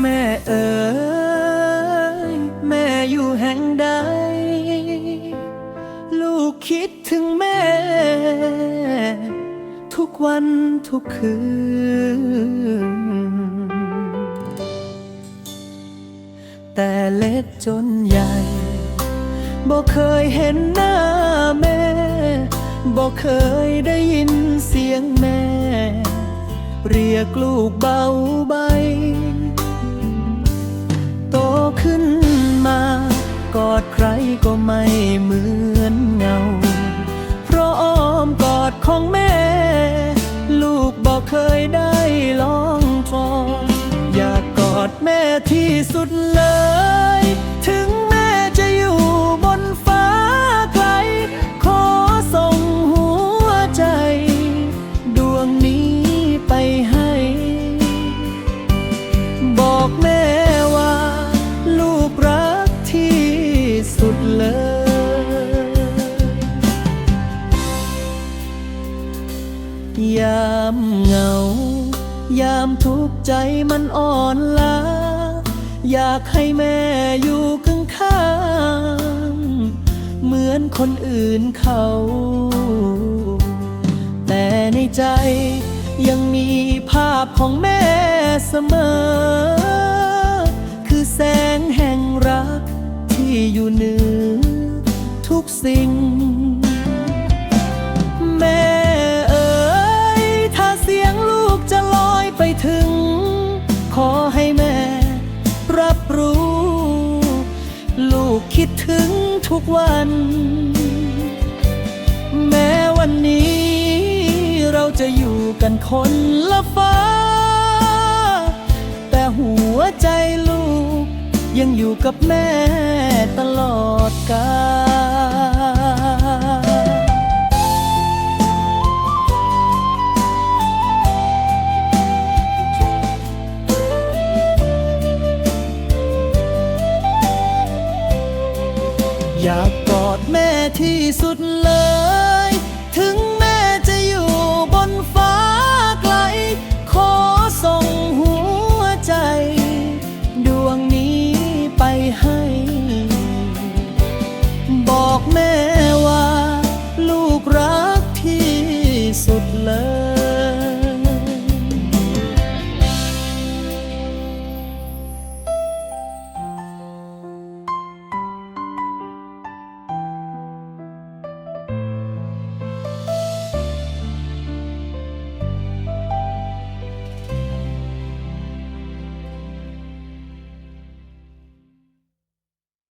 แม่เอ๋ยแม่อยู่แห่งใด ลูกคิดถึงแม่ ทุกวันทุกคืน แต่เล็กจนใหญ่บอกเคยเห็นหน้าแม่บอกเคยได้ยินเสียงแม่ เรียกลูกเบา ก็ไม่เหมือนเงา เพราะอ้อมกอดของแม่ ลูกบอกเคยได้ลองทองอยากกอดแม่ที่สุดเลย ถึงแม่จะอยู่บนฟ้าไกล ขอส่งหัวใจ ดวงนี้ไปให้ บอกแม่ เลยยามเหงา ยามทุกข์ใจมันอ่อนล้า อยากให้แม่อยู่ข้างข้างๆเหมือนคนอื่นเขา แต่ในใจยังมีภาพของแม่เสมอ คือแสงแห่งรักที่อยู่เหนือ ทุกสิ่ง แม่เอ๋ยถ้าเสียงลูกจะลอยไปถึง ขอให้แม่รับรู้ ลูกคิดถึงทุกวัน แม้วันนี้เราจะอยู่กันคนละฟ้า แต่หัวใจลูกยังอยู่กับแม่ตลอดกาล อยากกอดแม่ที่สุดเลย ถึงแม่จะอยู่บนฟ้าไกล ขอส่งหัวใจ ดวงนี้ไปให้ บอกแม่ว่า ลูกรักที่สุดเลย